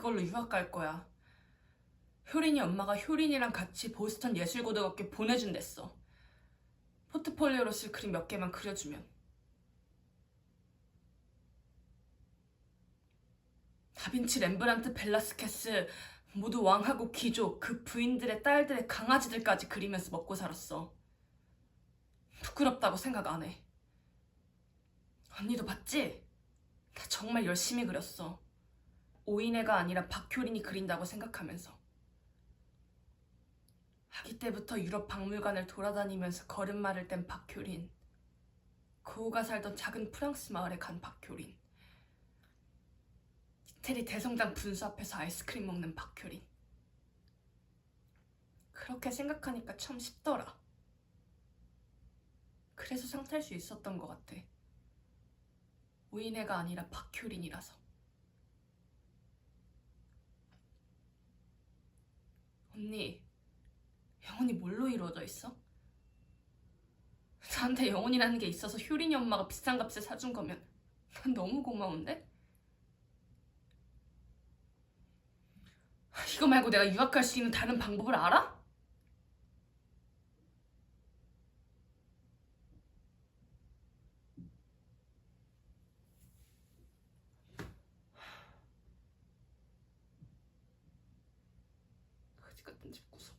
그걸로 유학 갈 거야. 효린이 엄마가 효린이랑 같이 보스턴 예술고등학교 보내준댔어. 포트폴리오로 쓸 그림 몇 개만 그려주면. 다빈치, 렘브란트, 벨라스케스 모두 왕하고 귀족, 그 부인들의 딸들의 강아지들까지 그리면서 먹고 살았어. 부끄럽다고 생각 안 해. 언니도 봤지? 나 정말 열심히 그렸어. 오인혜가 아니라 박효린이 그린다고 생각하면서. 아기 때부터 유럽 박물관을 돌아다니면서 걸음마를 뗀 박효린. 고우가 살던 작은 프랑스 마을에 간 박효린. 이태리 대성당 분수 앞에서 아이스크림 먹는 박효린. 그렇게 생각하니까 참 쉽더라. 그래서 상탈 수 있었던 것 같아. 오인혜가 아니라 박효린이라서. 언니, 영혼이 뭘로 이루어져 있어? 나한테 영혼이라는 게 있어서 효린이 엄마가 비싼 값에 사준 거면 난 너무 고마운데? 이거 말고 내가 유학할 수 있는 다른 방법을 알아? 같은 집 구석.